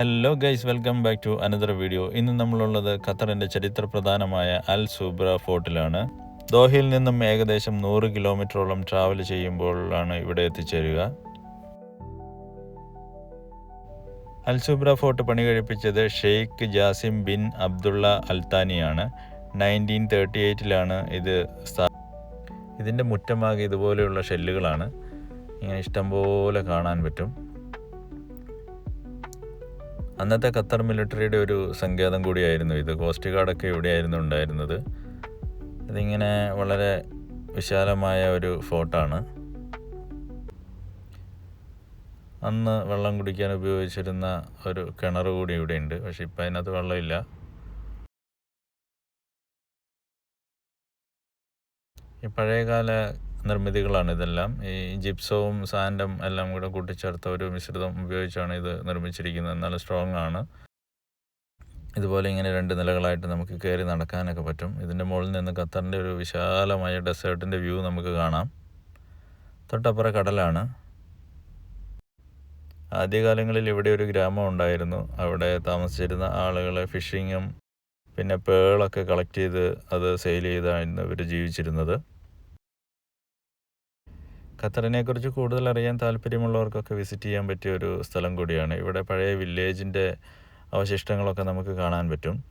Hello guys welcome back to another video ഇന്ന് നമ്മളുള്ളത് ഖത്തറിന്റെ ചരിത്ര പ്രധാനമായ അൽ സൂബ്ര ഫോർട്ടിലാണ്. ദോഹയിൽ നിന്നും ഏകദേശം നൂറ് കിലോമീറ്ററോളം ട്രാവൽ ചെയ്യുമ്പോഴാണ് ഇവിടെ എത്തിച്ചേരുക. അൽ സൂബ്ര ഫോർട്ട് പണി കഴിപ്പിച്ചത് ഷെയ്ഖ് ജാസിം ബിൻ അബ്ദുള്ള അൽത്താനിയാണ്. നയന്റീൻ തേർട്ടി എയ്റ്റിലാണ് ഇത് ഇതിന്റെ മുറ്റമാകെ ഇതുപോലെയുള്ള ഷെല്ലുകളാണ്. ഇങ്ങനെ ഇഷ്ടംപോലെ കാണാൻ പറ്റും. അന്നത്തെ ഖത്തർ മിലിറ്ററിയുടെ ഒരു സങ്കേതം കൂടിയായിരുന്നു ഇത്. കോസ്റ്റ് ഗാർഡൊക്കെ ഇവിടെയായിരുന്നു ഉണ്ടായിരുന്നത്? ഇതിങ്ങനെ വളരെ വിശാലമായ ഒരു ഫോർട്ടാണ് അന്ന് വെള്ളം കുടിക്കാൻ ഉപയോഗിച്ചിരുന്ന ഒരു കിണർ കൂടി ഇവിടെയുണ്ട് പക്ഷെ ഇപ്പം അതിനകത്ത് വെള്ളമില്ല. ഈ പഴയകാല നിർമ്മിതികളാണ് ഇതെല്ലാം. ഈ ജിപ്സവും സാൻഡും എല്ലാം കൂടെ കൂട്ടിച്ചേർത്ത ഒരു മിശ്രിതം ഉപയോഗിച്ചാണ് ഇത് നിർമ്മിച്ചിരിക്കുന്നത്. നല്ല സ്ട്രോങ് ആണ്. ഇതുപോലെ ഇങ്ങനെ രണ്ട് നിലകളായിട്ട് നമുക്ക് കയറി നടക്കാനൊക്കെ പറ്റും. ഇതിന്റെ മുകളിൽ നിന്ന് ഖത്തറിന്റെ ഒരു വിശാലമായ ഡെസേർട്ടിന്റെ വ്യൂ നമുക്ക് കാണാം. തൊട്ടപ്പുറ കടലാണ്. ആദ്യകാലങ്ങളിൽ ഇവിടെ ഒരു ഗ്രാമം ഉണ്ടായിരുന്നു. അവിടെ താമസിച്ചിരുന്ന ആളുകൾ ഫിഷിങ്ങും പിന്നെ പേളൊക്കെ കളക്ട് ചെയ്ത് അത് സെയിൽ ചെയ്തായിരുന്നു ഇവർ ജീവിച്ചിരുന്നത്. ഖത്തറിനെ കുറിച്ച് കൂടുതൽ അറിയാൻ താല്പര്യമുള്ളവർക്കൊക്കെ വിസിറ്റ് ചെയ്യാൻ പറ്റിയ ഒരു സ്ഥലം കൂടിയാണ്. ഇവിടെ പഴയ വില്ലേജിന്റെ അവശിഷ്ടങ്ങളൊക്കെ നമുക്ക് കാണാൻ പറ്റും.